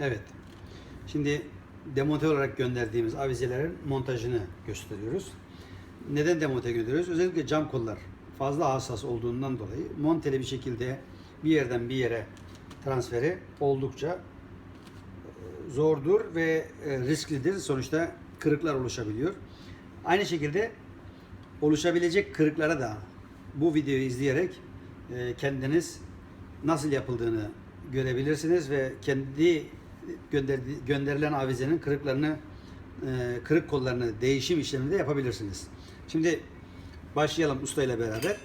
Evet. Şimdi demonte olarak gönderdiğimiz avizelerin montajını gösteriyoruz. Neden demonte gönderiyoruz? Özellikle cam kollar fazla hassas olduğundan dolayı monteli bir şekilde bir yerden bir yere transferi oldukça e, zordur ve e, risklidir. Sonuçta kırıklar oluşabiliyor. Aynı şekilde oluşabilecek kırıklara da bu videoyu izleyerek e, kendiniz nasıl yapıldığını görebilirsiniz ve kendi gönderdi, gönderilen avizenin kırıklarını e, kırık kollarını değişim işlemini de yapabilirsiniz. Şimdi başlayalım usta ile beraber.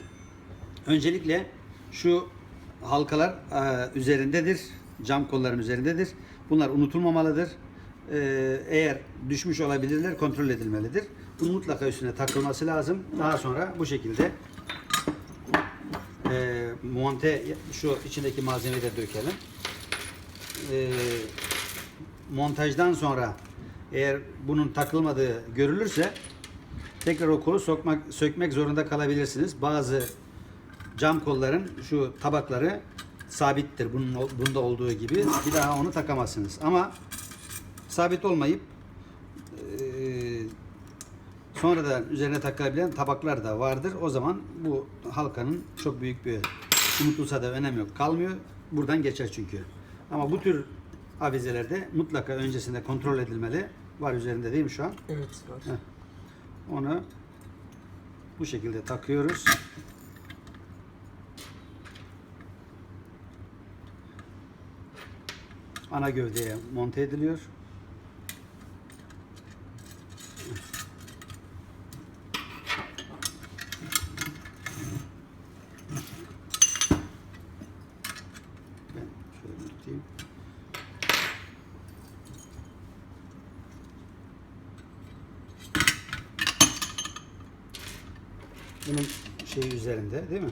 Öncelikle şu halkalar e, üzerindedir. Cam kolların üzerindedir. Bunlar unutulmamalıdır. E, eğer düşmüş olabilirler kontrol edilmelidir. Bu mutlaka üstüne takılması lazım. Daha sonra bu şekilde monte şu içindeki malzemeyi de dökelim. E, montajdan sonra eğer bunun takılmadığı görülürse tekrar o kolu sokmak sökmek zorunda kalabilirsiniz. Bazı cam kolların şu tabakları sabittir. Bunun bunda olduğu gibi bir daha onu takamazsınız. Ama sabit olmayıp eee sonradan üzerine takılabilen tabaklar da vardır. O zaman bu halkanın çok büyük bir unutulsa da önemi yok. Kalmıyor. Buradan geçer çünkü. Ama bu tür avizelerde mutlaka öncesinde kontrol edilmeli. Var üzerinde değil mi şu an? Evet var. Heh. Onu bu şekilde takıyoruz. Ana gövdeye monte ediliyor. Ben şöyle tutayım. Bunun şeyi üzerinde değil mi?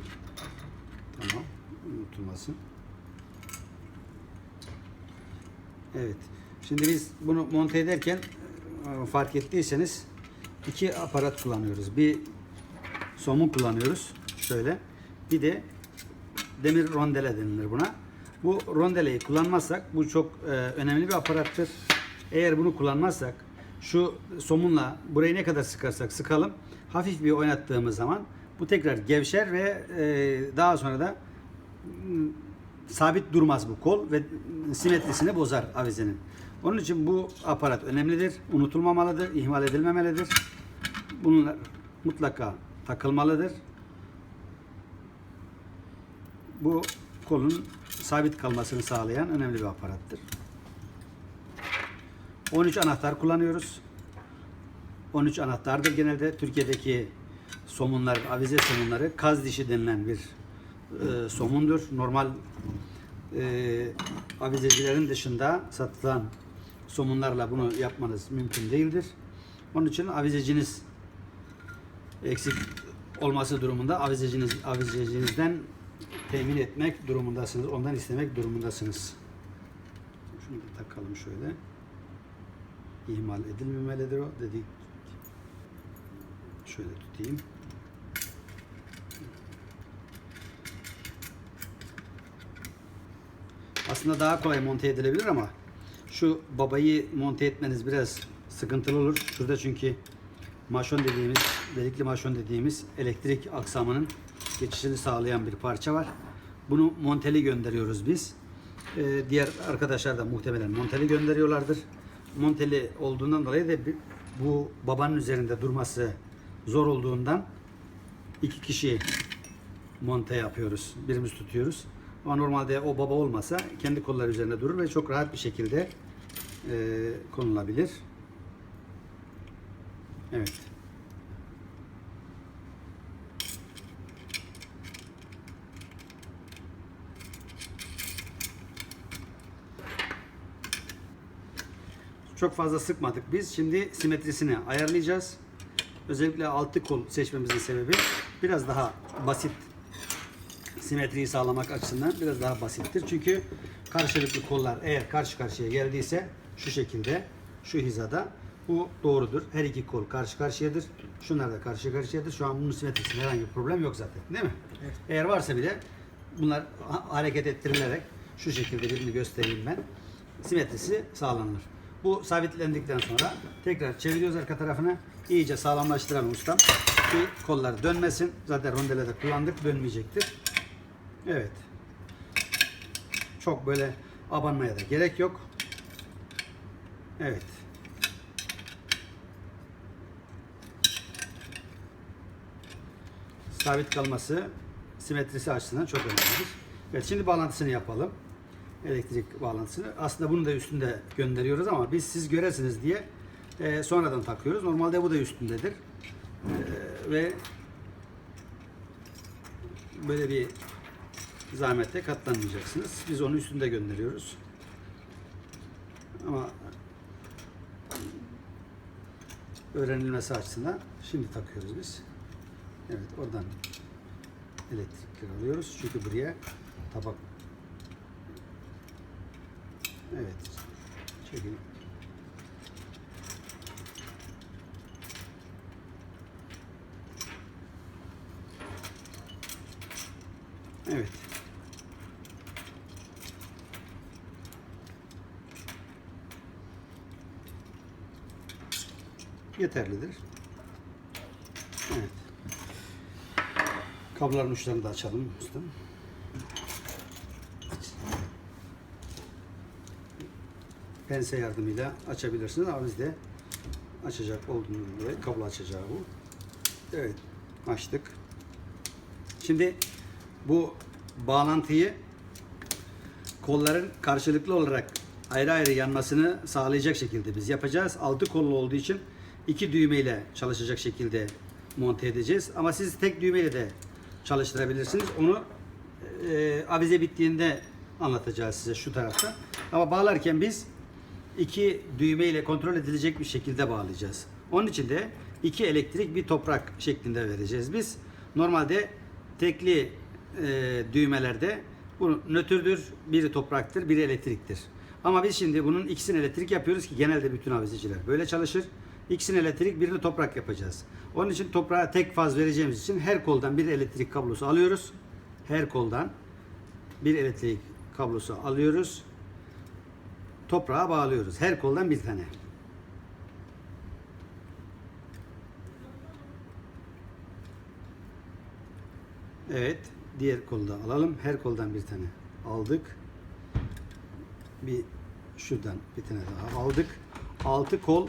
Tamam. Unutulmasın. Evet. Şimdi biz bunu monte ederken e, fark ettiyseniz iki aparat kullanıyoruz. Bir somun kullanıyoruz. Şöyle. Bir de demir rondele denilir buna. Bu rondeleyi kullanmazsak bu çok e, önemli bir aparattır. Eğer bunu kullanmazsak şu somunla burayı ne kadar sıkarsak sıkalım hafif bir oynattığımız zaman bu tekrar gevşer ve e, daha sonra da m, sabit durmaz bu kol ve simetrisini bozar avizenin. Onun için bu aparat önemlidir, unutulmamalıdır, ihmal edilmemelidir. Bunlar mutlaka takılmalıdır. Bu kolun sabit kalmasını sağlayan önemli bir aparattır. 13 anahtar kullanıyoruz. 13 anahtardır genelde. Türkiye'deki somunlar, avize somunları kaz dişi denilen bir e, somundur. Normal e, avizecilerin dışında satılan somunlarla bunu yapmanız mümkün değildir. Onun için avizeciniz eksik olması durumunda avizeciniz avizecinizden temin etmek durumundasınız. Ondan istemek durumundasınız. Şunu bir takalım şöyle. İhmal edilmemelidir o dedik. Şöyle tutayım. Aslında daha kolay monte edilebilir ama şu babayı monte etmeniz biraz sıkıntılı olur. Şurada çünkü maşon dediğimiz, delikli maşon dediğimiz elektrik aksamının geçişini sağlayan bir parça var. Bunu monteli gönderiyoruz biz. Ee, diğer arkadaşlar da muhtemelen monteli gönderiyorlardır. Monteli olduğundan dolayı da bu babanın üzerinde durması zor olduğundan iki kişi monte yapıyoruz. Birimiz tutuyoruz. Ama normalde o baba olmasa kendi kolları üzerinde durur ve çok rahat bir şekilde e, konulabilir. Evet. Çok fazla sıkmadık biz. Şimdi simetrisini ayarlayacağız. Özellikle altı kol seçmemizin sebebi biraz daha basit simetriyi sağlamak açısından biraz daha basittir. Çünkü karşılıklı kollar eğer karşı karşıya geldiyse şu şekilde şu hizada bu doğrudur. Her iki kol karşı karşıyadır. Şunlar da karşı karşıyadır. Şu an bunun simetrisinde herhangi bir problem yok zaten. Değil mi? Evet. Eğer varsa bile bunlar ha- hareket ettirilerek şu şekilde birini göstereyim ben. simetrisi sağlanır. Bu sabitlendikten sonra tekrar çeviriyoruz arka tarafına. İyice sağlamlaştıralım ustam. Ki kollar dönmesin. Zaten rondelede kullandık dönmeyecektir. Evet. Çok böyle abanmaya da gerek yok. Evet. Sabit kalması simetrisi açısından çok önemlidir. Evet şimdi bağlantısını yapalım. Elektrik bağlantısını. Aslında bunu da üstünde gönderiyoruz ama biz siz göresiniz diye e, sonradan takıyoruz. Normalde bu da üstündedir. E, ve böyle bir zahmete katlanmayacaksınız. Biz onu üstünde gönderiyoruz. Ama öğrenilmesi açısından şimdi takıyoruz biz. Evet oradan elektrikleri alıyoruz. Çünkü buraya tabak Evet. Çekin. Evet. Yeterlidir. Evet. Kabloların uçlarını da açalım ustam. Pense yardımıyla açabilirsiniz ama bizde açacak olduğundan dolayı kablo açacağı bu. Evet. Açtık. Şimdi bu bağlantıyı kolların karşılıklı olarak ayrı ayrı yanmasını sağlayacak şekilde biz yapacağız. Altı kollu olduğu için iki düğmeyle çalışacak şekilde monte edeceğiz. Ama siz tek düğmeyle de çalıştırabilirsiniz. Onu e, avize bittiğinde anlatacağız size şu tarafta. Ama bağlarken biz iki düğmeyle kontrol edilecek bir şekilde bağlayacağız. Onun için de iki elektrik bir toprak şeklinde vereceğiz biz. Normalde tekli e, düğmelerde bu nötrdür, biri topraktır, biri elektriktir. Ama biz şimdi bunun ikisini elektrik yapıyoruz ki genelde bütün avizeciler böyle çalışır. İkisini elektrik, birini toprak yapacağız. Onun için toprağa tek faz vereceğimiz için her koldan bir elektrik kablosu alıyoruz. Her koldan bir elektrik kablosu alıyoruz. Toprağa bağlıyoruz. Her koldan bir tane. Evet. Diğer kolu da alalım. Her koldan bir tane aldık. Bir şuradan bir tane daha aldık. Altı kol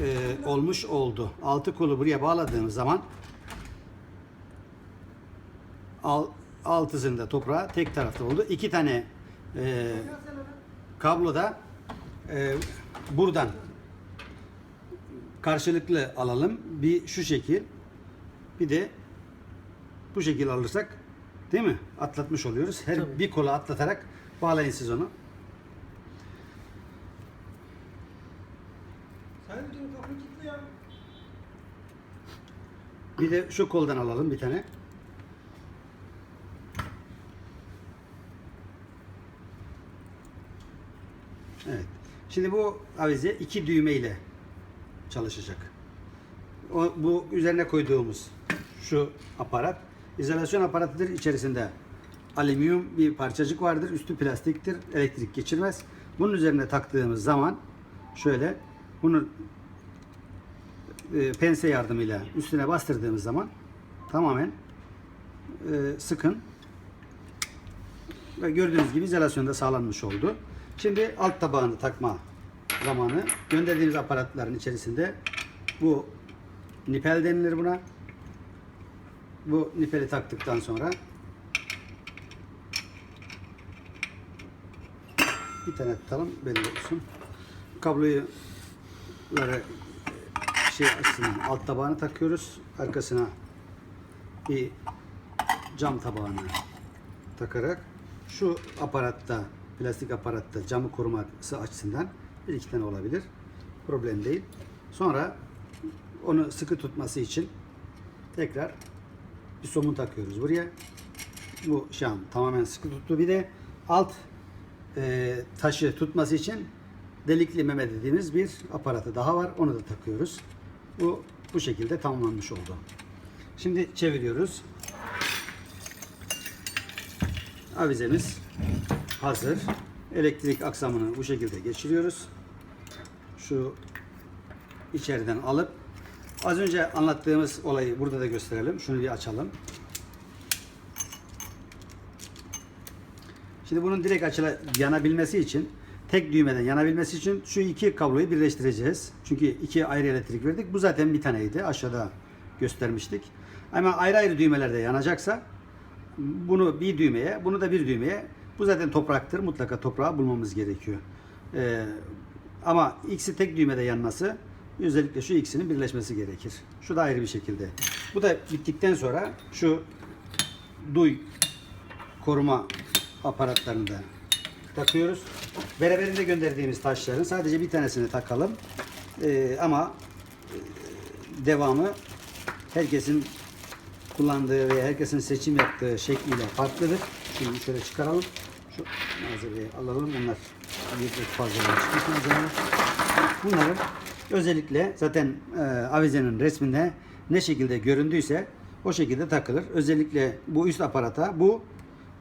e, olmuş oldu. Altı kolu buraya bağladığımız zaman al, altısını toprağa tek tarafta oldu. İki tane e, kablo da e, buradan karşılıklı alalım. Bir şu şekil bir de bu şekil alırsak değil mi? Atlatmış oluyoruz. Her Tabii. bir kola atlatarak bağlayın siz onu. Sen diyor kapı kilitli ya. Bir de şu koldan alalım bir tane. Evet. Şimdi bu avize iki düğme ile çalışacak. O, bu üzerine koyduğumuz şu aparat izolasyon aparatıdır. İçerisinde alüminyum bir parçacık vardır. Üstü plastiktir. Elektrik geçirmez. Bunun üzerine taktığımız zaman şöyle bunu e, pense yardımıyla üstüne bastırdığımız zaman tamamen e, sıkın ve gördüğünüz gibi izolasyonda sağlanmış oldu. Şimdi alt tabağını takma zamanı gönderdiğimiz aparatların içerisinde bu nipel denilir buna. Bu nipeli taktıktan sonra bir tane tutalım belli olsun. Kabloyu şey açısından alt tabağını takıyoruz. Arkasına bir cam tabağını takarak şu aparatta plastik aparatta camı koruması açısından bir iki tane olabilir. Problem değil. Sonra onu sıkı tutması için tekrar bir somun takıyoruz buraya. Bu şam tamamen sıkı tuttu. Bir de alt e, taşı tutması için delikli meme dediğimiz bir aparatı daha var. Onu da takıyoruz. Bu bu şekilde tamamlanmış oldu. Şimdi çeviriyoruz. Avizemiz hazır. elektrik aksamını bu şekilde geçiriyoruz. Şu içeriden alıp az önce anlattığımız olayı burada da gösterelim. Şunu bir açalım. Şimdi bunun direkt açıla yanabilmesi için tek düğmeden yanabilmesi için şu iki kabloyu birleştireceğiz. Çünkü iki ayrı elektrik verdik. Bu zaten bir taneydi. Aşağıda göstermiştik. Ama ayrı ayrı düğmelerde yanacaksa bunu bir düğmeye, bunu da bir düğmeye. Bu zaten topraktır. Mutlaka toprağı bulmamız gerekiyor. Ee, ama ikisi tek düğmede yanması özellikle şu ikisinin birleşmesi gerekir. Şu da ayrı bir şekilde. Bu da bittikten sonra şu duy koruma aparatlarını da takıyoruz. Beraberinde gönderdiğimiz taşların sadece bir tanesini takalım. Ee, ama e, devamı herkesin kullandığı ve herkesin seçim yaptığı şekliyle farklıdır. Şimdi şöyle çıkaralım. Şu malzemeyi alalım. Bunlar bir fazla çıkmış malzemeler. Bunların özellikle zaten e, avizenin resminde ne şekilde göründüyse o şekilde takılır. Özellikle bu üst aparata bu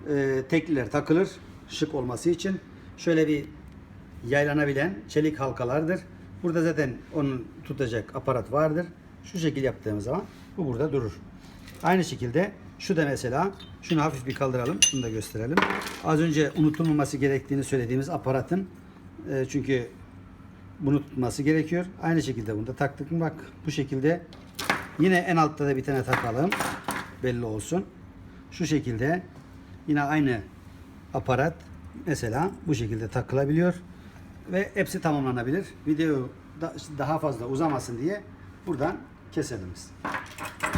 e, tekliler takılır şık olması için. Şöyle bir yaylanabilen çelik halkalardır. Burada zaten onun tutacak aparat vardır. Şu şekil yaptığımız zaman bu burada durur. Aynı şekilde şu da mesela şunu hafif bir kaldıralım. Şunu da gösterelim. Az önce unutulmaması gerektiğini söylediğimiz aparatın e, çünkü bunu tutması gerekiyor. Aynı şekilde bunu da taktık bak bu şekilde yine en altta da bir tane takalım. Belli olsun. Şu şekilde yine aynı aparat mesela bu şekilde takılabiliyor ve hepsi tamamlanabilir. Video da- daha fazla uzamasın diye buradan keselim biz.